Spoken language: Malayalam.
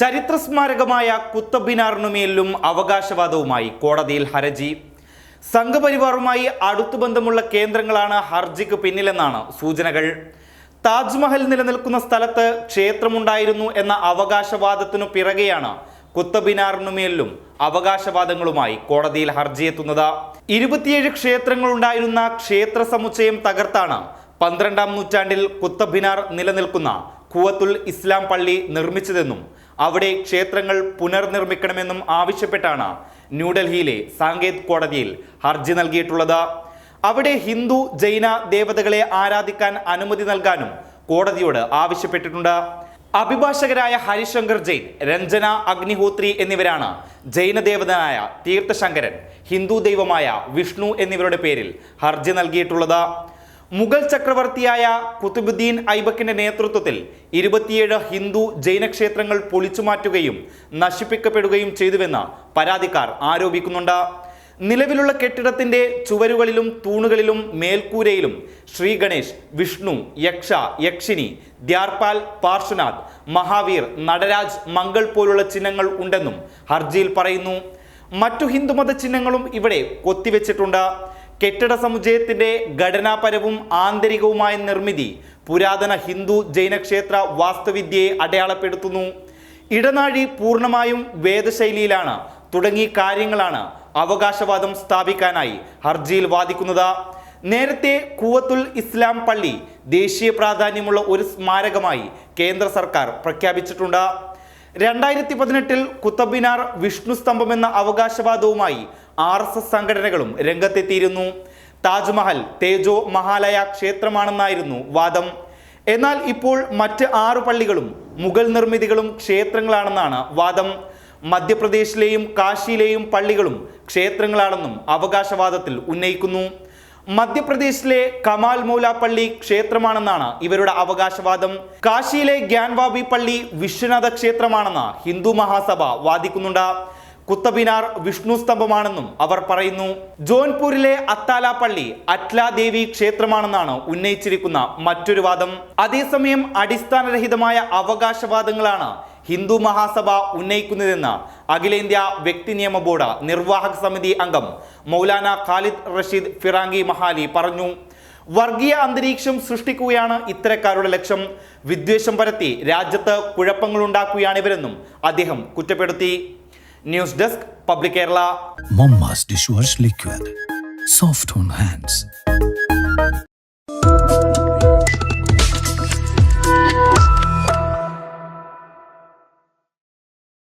ചരിത്ര സ്മാരകമായ കുത്തബിനാറിനുമേലും അവകാശവാദവുമായി കോടതിയിൽ ഹർജി. സംഘപരിവാറുമായി അടുത്തു ബന്ധമുള്ള കേന്ദ്രങ്ങളാണ് ഹർജിക്ക് പിന്നിലെന്നാണ് സൂചനകൾ. താജ്മഹൽ നിലനിൽക്കുന്ന സ്ഥലത്ത് ക്ഷേത്രമുണ്ടായിരുന്നു എന്ന അവകാശവാദത്തിനു പിറകെയാണ് കുത്തബിനാറിനുമേലും അവകാശവാദങ്ങളുമായി കോടതിയിൽ ഹർജിയെത്തുന്നത് ഇരുപത്തിയേഴ് ക്ഷേത്രങ്ങളുണ്ടായിരുന്ന ക്ഷേത്ര സമുച്ചയം തകർത്താണ് പന്ത്രണ്ടാം നൂറ്റാണ്ടിൽ കുത്തബിനാർ നിലനിൽക്കുന്ന കുവത്തുൽ ഇസ്ലാം പള്ളി നിർമ്മിച്ചതെന്നും അവിടെ ക്ഷേത്രങ്ങൾ പുനർനിർമ്മിക്കണമെന്നും ആവശ്യപ്പെട്ടാണ് ന്യൂഡൽഹിയിലെ സാങ്കേത് കോടതിയിൽ ഹർജി നൽകിയിട്ടുള്ളത്. അവിടെ ഹിന്ദു ജൈന ദേവതകളെ ആരാധിക്കാൻ അനുമതി നൽകാനും കോടതിയോട് ആവശ്യപ്പെട്ടിട്ടുണ്ട്. അഭിഭാഷകരായ ഹരിശങ്കർ ജെയിൻ രഞ്ജന അഗ്നിഹോത്രി എന്നിവരാണ് ജൈന ദേവതനായ തീർത്ഥശങ്കരൻ ഹിന്ദു ദൈവമായ വിഷ്ണു എന്നിവരുടെ പേരിൽ ഹർജി നൽകിയിട്ടുള്ളത്. മുഗൾ ചക്രവർത്തിയായ കുത്തുബുദ്ദീൻ ഐബക്കിന്റെ നേതൃത്വത്തിൽ ഇരുപത്തിയേഴ് ഹിന്ദു ജൈന ക്ഷേത്രങ്ങൾ പൊളിച്ചുമാറ്റുകയും നശിപ്പിക്കപ്പെടുകയും ചെയ്തുവെന്ന് പരാതിക്കാർ ആരോപിക്കുന്നുണ്ട്. നിലവിലുള്ള കെട്ടിടത്തിന്റെ ചുവരുകളിലും തൂണുകളിലും മേൽക്കൂരയിലും ശ്രീ ഗണേശ് വിഷ്ണു യക്ഷ യക്ഷിനി ദ്യാർപാൽ പാർശ്വനാഥ് മഹാവീർ നടരാജ് മംഗൾ പോലുള്ള ചിഹ്നങ്ങൾ ഉണ്ടെന്നും ഹർജിയിൽ പറയുന്നു. മറ്റു ഹിന്ദുമത ചിഹ്നങ്ങളും ഇവിടെ കൊത്തിവെച്ചിട്ടുണ്ട്. കെട്ടിട സമുച്ചയത്തിന്റെ ഘടനാപരവും ആന്തരികവുമായ നിർമ്മിതി പുരാതന ഹിന്ദു ജൈനക്ഷേത്ര വാസ്തുവിദ്യയെ അടയാളപ്പെടുത്തുന്നു. ഇടനാഴി പൂർണമായും വേദശൈലിയിലാണ് തുടങ്ങി കാര്യങ്ങളാണ് അവകാശവാദം സ്ഥാപിക്കാനായി ഹർജിയിൽ വാദിക്കുന്നത്. നേരത്തെ കൂവത്തുൽ ഇസ്ലാം പള്ളി ദേശീയ പ്രാധാന്യമുള്ള ഒരു സ്മാരകമായി കേന്ദ്ര സർക്കാർ പ്രഖ്യാപിച്ചിട്ടുണ്ട്. രണ്ടായിരത്തി പതിനെട്ടിൽ കുത്തബിനാർ വിഷ്ണു സ്തംഭം എന്ന അവകാശവാദവുമായി ആർ എസ് എസ് സംഘടനകളും രംഗത്തെത്തിയിരുന്നു. താജ്മഹൽ തേജോ മഹാലയ ക്ഷേത്രമാണെന്നായിരുന്നു വാദം. എന്നാൽ ഇപ്പോൾ മറ്റ് ആറ് പള്ളികളും മുഗൾ നിർമ്മിതികളും ക്ഷേത്രങ്ങളാണെന്നാണ് വാദം. മധ്യപ്രദേശിലെയും കാശിയിലെയും പള്ളികളും ക്ഷേത്രങ്ങളാണെന്നും അവകാശവാദത്തിൽ ഉന്നയിക്കുന്നു. മധ്യപ്രദേശിലെ കമാൽ മൗല പള്ളി ക്ഷേത്രമാണെന്നാണ് ഇവരുടെ അവകാശവാദം. കാശിയിലെ ഗ്യാൻവാബി പള്ളി വിശ്വനാഥ ക്ഷേത്രമാണെന്ന് ഹിന്ദു മഹാസഭ വാദിക്കുന്നുണ്ട്. കുത്തബിനാർ വിഷ്ണു സ്തംഭമാണെന്നും അവർ പറയുന്നു. ജോൻപൂരിലെ അത്താല പള്ളി അറ്റ്ലാദേവി ക്ഷേത്രമാണെന്നാണ് ഉന്നയിച്ചിരിക്കുന്ന മറ്റൊരു വാദം. അതേസമയം അടിസ്ഥാനരഹിതമായ അവകാശവാദങ്ങളാണ് ഹിന്ദു മഹാസഭ ഉന്നയിക്കുന്നതെന്ന് അഖിലേന്ത്യാ വ്യക്തി നിയമ ബോർഡ് നിർവാഹക സമിതി അംഗം മൗലാന ഖാലിദ് റഷീദ് ഫിറാങ്കി മഹാലി പറഞ്ഞു. വർഗീയ അന്തരീക്ഷം സൃഷ്ടിക്കുകയാണ് ഇത്തരക്കാരുടെ ലക്ഷ്യം. വിദ്വേഷം പരത്തി രാജ്യത്ത് കുഴപ്പങ്ങളുണ്ടാക്കുകയാണിവരെന്നും അദ്ദേഹം കുറ്റപ്പെടുത്തി. News desk public Kerala Mama's dishwash liquid. Soft on hands.